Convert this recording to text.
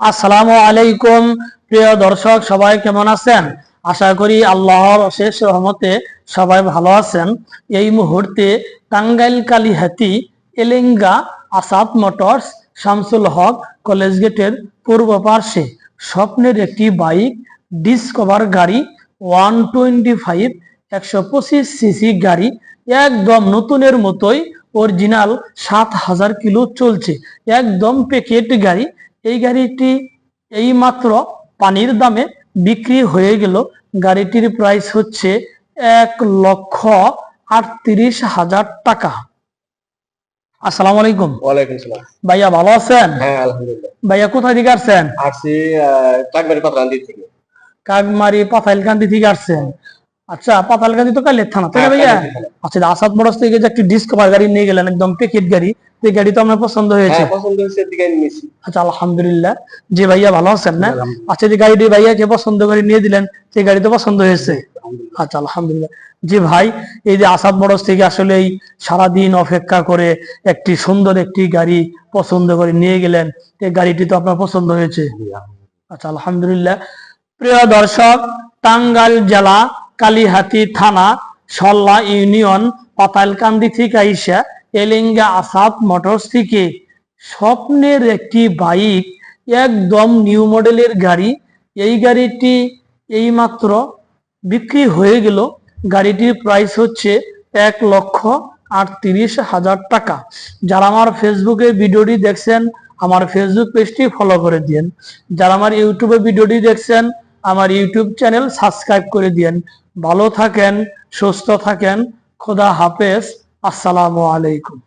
আসসালামু আলাইকুম, প্রিয় দর্শক, সবাই কেমন আছেন? আশা করি আল্লাহর অশেষ রহমতে সবাই ভালো আছেন। এই মুহূর্তে টাঙ্গাইল কালিহাতি এলেঙ্গা আসাদ মোটরস শামসুল হক কলেজ গেটের পূর্ব পার্শ্বে স্বপ্নের একটি বাইক ডিসকভার গাড়ি ওয়ান টোয়েন্টি ফাইভ একশো পঁচিশ সিসি গাড়ি একদম নতুনের মতোই অরিজিনাল সাত হাজার কিলো চলছে। একদম প্যাকেট গাড়ি এই গাড়িটি এই মাত্র পানির দামে বিক্রি হয়ে গেল। গাড়িটির প্রাইস হচ্ছে এক লক্ষ আটত্রিশ হাজার টাকা। আসসালামু আলাইকুম। ওয়ালাইকুম সালাম। ভাইয়া ভালো আছেন? হ্যাঁ আলহামদুলিল্লাহ। ভাইয়া কোথায় থেকে আসছেন? আসছি থেকে। কাকমারি পাথাইলকান্দি থেকে আসছেন। আচ্ছা পাতালকান্দি তো কালের থানা তাই না হ্যাঁ, ভাইয়া? আচ্ছা আসাদ মোটরস থেকে যে একটি ডিসকভার গাড়ি নিয়ে গেলেন একদম প্যাকেট গাড়ি এই গাড়ি তো আপনার পছন্দ হয়েছে? হ্যাঁ পছন্দ হয়েছে নিয়েছি। আচ্ছা আলহামদুলিল্লাহ। যে ভাইয়া ভালো আছেন না? আচ্ছা যে গাড়িটি ভাইয়াকে পছন্দ করে নিয়ে দিলেন সেই গাড়ি তো পছন্দ হয়েছে? আচ্ছা আলহামদুলিল্লাহ। জি ভাই এই যে আসাদ মোটরস থেকে আসলে এই সারাদিন অপেক্ষা করে একটি সুন্দর একটি গাড়ি পছন্দ করে নিয়ে গেলেন এই গাড়িটি তো আপনার পছন্দ হয়েছে? আচ্ছা আলহামদুলিল্লাহ। প্রিয় দর্শক টাঙ্গাইল জেলা কালিহাতি থানা সল্লা ইউনিয়ন, পাতালকান্দি থেকে আইসা এলিঙ্গা আসাদ মোটরস থেকে। স্বপ্নের একটি বাইক, একদম নিউ মডেলের গাড়ি। এই গাড়িটি এইমাত্র বিক্রি হয়ে গেল। গাড়িটির প্রাইস হচ্ছে এক লক্ষ আটত্রিশ হাজার টাকা। যারা আমার ফেসবুকে ভিডিওটি দেখছেন, আমার ফেসবুক পেজটি ফলো করে দিন যারা আমার ইউটিউবে ভিডিওটি দেখছেন, আমার ইউটিউব চ্যানেল সাবস্ক্রাইব করে দিন ভালো থাকেন সুস্থ থাকেন খোদা হাফেজ আসসালামু আলাইকুম।